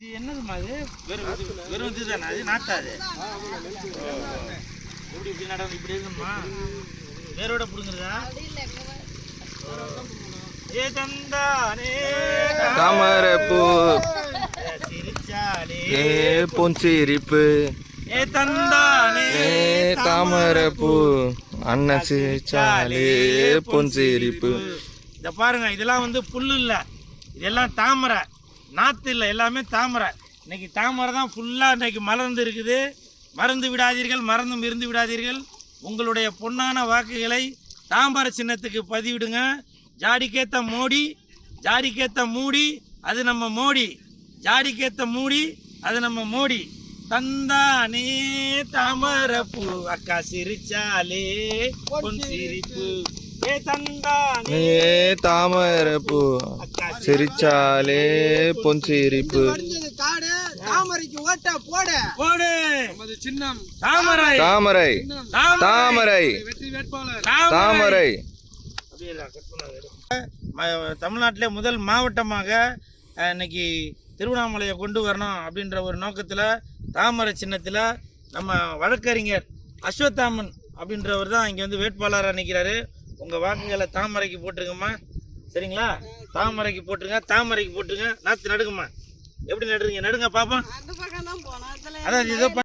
இது என்னதுமா இது? வெறும் வெறும் இதுதானே அது? நாட்டாது எப்படி இப்படி நட இப்படி இருக்குமா வேரோட பிடுங்குறதா? ஏ தந்தானே தாமரைப்பூ. சிரிச்சாலே. ஏ பொன்சிரிப்பு ஏ தந்தானே ஏ தாமரைப்பூ. அண்ணன் சிரிச்சாலே பொன்சிரிப்பு இத பாருங்க இதெல்லாம் வந்து புல்லு இல்ல. இதெல்லாம் தாமரை. நாற்று இல்லை எல்லாமே தாமரை. இன்னைக்கு தாமரை தான் ஃபுல்லாக இன்றைக்கி மலர்ந்து இருக்குது. மறந்து விடாதீர்கள் மறந்தும் இருந்து விடாதீர்கள். உங்களுடைய பொன்னான வாக்குகளை தாமரை சின்னத்துக்கு பதிவிடுங்க. ஜாடிக்கேத்த மோடி ஜாடிக்கேத்த மூடி அது நம்ம மோடி. ஜாடிக்கேத்த மூடி அது நம்ம மோடி. தந்தானே தாமரை பூ அக்கா சிரிச்சாலே பொன் சிரிப்பு. ஏ தாமரைப்பூ சிரிச்சாலே பொன்சிரிப்பு வடிஞ்சது காடு தாமரைக்கு ஓட்ட போட. போடு. நமது சின்னம். தாமரை. தாமரை. தாமரை. வெற்றி வேட்பாளர். தாமரை. தமிழ்நாட்டிலே முதல் மாவட்டமாக இன்னைக்கு திருவண்ணாமலையை கொண்டு வரணும் அப்படின்ற ஒரு நோக்கத்தில் தாமரை சின்னத்தில் நம்ம வழக்கறிஞர் அஸ்வத்தாமன் அப்படின்றவர் தான் இங்கே வந்து வேட்பாளராக நிற்கிறாரு உங்கள் வாக்குகளை தாமரைக்கு போட்டுருங்கம்மா. சரிங்களா? தாமரைக்கு போட்டுருங்க தாமரைக்கு போட்டுருங்க. நாற்று நடுங்கம்மா. எப்படி நடுறீங்க? நடுங்க பாப்போம். அதான் இதோ